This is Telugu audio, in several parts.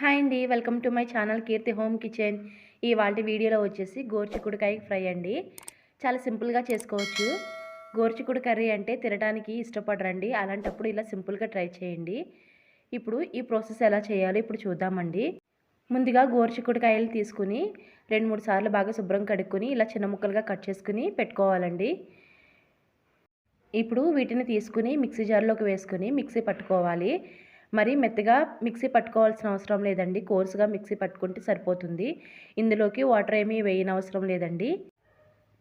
హాయ్ అండి welcome to my channel Keerthi home kitchen. ఇవాళ వీడియోలో వచ్చేసి గోర్చికుడికాయ ఫ్రై అండి. చాలా సింపుల్గా చేసుకోవచ్చు. గోర్చికుడు కర్రీ అంటే తినడానికి ఇష్టపడరండి. అలాంటప్పుడు ఇలా సింపుల్గా ట్రై చేయండి. ఇప్పుడు ఈ ప్రాసెస్ ఎలా చేయాలో ఇప్పుడు చూద్దామండి. ముందుగా గోర్చికుడికాయలు తీసుకుని రెండు మూడు సార్లు బాగా శుభ్రం కడుక్కొని ఇలా చిన్న ముక్కలుగా కట్ చేసుకుని పెట్టుకోవాలండి. ఇప్పుడు వీటిని తీసుకుని మిక్సీ జార్లోకి వేసుకుని మిక్సీ పట్టుకోవాలి. మరి మెత్తగా మిక్సీ పట్టుకోవాల్సిన అవసరం లేదండి. కోర్సుగా మిక్సీ పట్టుకుంటే సరిపోతుంది. ఇందులోకి వాటర్ ఏమీ వేయనవసరం లేదండి.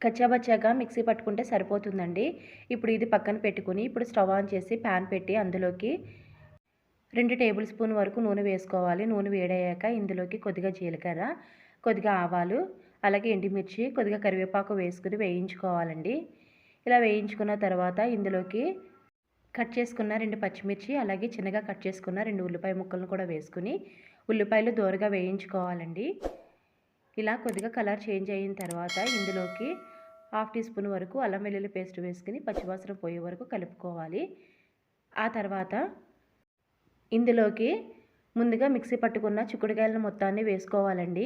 కచ్చాబచ్చాగా మిక్సీ పట్టుకుంటే సరిపోతుందండి. ఇప్పుడు ఇది పక్కన పెట్టుకుని ఇప్పుడు స్టవ్ ఆన్ చేసి ప్యాన్ పెట్టి అందులోకి రెండు టేబుల్ స్పూన్ వరకు నూనె వేసుకోవాలి. నూనె వేడయ్యాక ఇందులోకి కొద్దిగా జీలకర్ర కొద్దిగా ఆవాలు అలాగే ఎండుమిర్చి కొద్దిగా కరివేపాకు వేసుకుని వేయించుకోవాలండి. ఇలా వేయించుకున్న తర్వాత ఇందులోకి కట్ చేసుకున్న రెండు పచ్చిమిర్చి అలాగే చిన్నగా కట్ చేసుకున్న రెండు ఉల్లిపాయ ముక్కలను కూడా వేసుకుని ఉల్లిపాయలు దోరగా వేయించుకోవాలండి. ఇలా కొద్దిగా కలర్ చేంజ్ అయిన తర్వాత ఇందులోకి హాఫ్ టీ స్పూన్ వరకు అల్లం వెల్లుల్లి పేస్ట్ వేసుకుని పచ్చివాసన పోయే వరకు కలుపుకోవాలి. ఆ తర్వాత ఇందులోకి ముందుగా మిక్సీ పట్టుకున్న చిక్కుడుకాయలను మొత్తాన్ని వేసుకోవాలండి.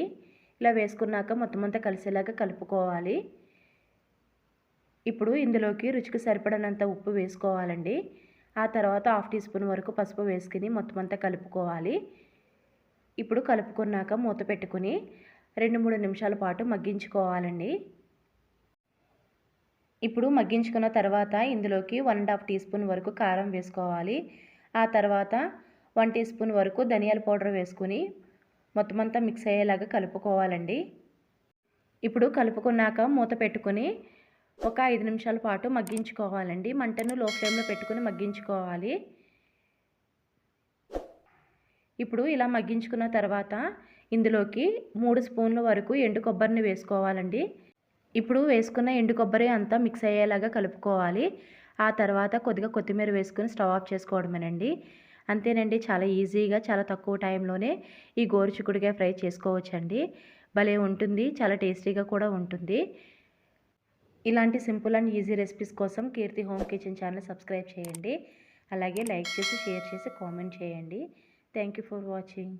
ఇలా వేసుకున్నాక మొత్తం అంతా కలిసేలాగా కలుపుకోవాలి. ఇప్పుడు ఇందులోకి రుచికి సరిపడినంత ఉప్పు వేసుకోవాలండి. ఆ తర్వాత హాఫ్ టీ స్పూన్ వరకు పసుపు వేసుకుని మొత్తం అంతా కలుపుకోవాలి. ఇప్పుడు కలుపుకున్నాక మూత పెట్టుకుని రెండు మూడు నిమిషాల పాటు మగ్గించుకోవాలండి. ఇప్పుడు మగ్గించుకున్న తర్వాత ఇందులోకి one and half teaspoon వరకు కారం వేసుకోవాలి. ఆ తర్వాత వన్ టీ స్పూన్ వరకు ధనియాల పౌడర్ వేసుకుని మొత్తం అంతా మిక్స్ అయ్యేలాగా కలుపుకోవాలండి. ఇప్పుడు కలుపుకున్నాక మూత పెట్టుకుని ఒక ఐదు నిమిషాల పాటు మగ్గించుకోవాలండి. మంటను లో ఫ్లేమ్లో పెట్టుకుని మగ్గించుకోవాలి. ఇప్పుడు ఇలా మగ్గించుకున్న తర్వాత ఇందులోకి మూడు స్పూన్ల వరకు ఎండు కొబ్బరిని వేసుకోవాలండి. ఇప్పుడు వేసుకున్న ఎండు కొబ్బరి అంతా మిక్స్ అయ్యేలాగా కలుపుకోవాలి. ఆ తర్వాత కొద్దిగా కొత్తిమీర వేసుకుని స్టవ్ ఆఫ్ చేసుకోవడమేనండి. అంతేనండి చాలా ఈజీగా చాలా తక్కువ టైంలోనే ఈ గోరుచిక్కుడుగా ఫ్రై చేసుకోవచ్చండి. భలే ఉంటుంది చాలా టేస్టీగా కూడా ఉంటుంది. ఇలాంటి సింపుల్ అండ్ ఈజీ రెసిపీస్ కోసం Keerthi home kitchen channel subscribe చేయండి. అలాగే లైక్ చేసి షేర్ చేసి కామెంట్ చేయండి. Thank you for watching.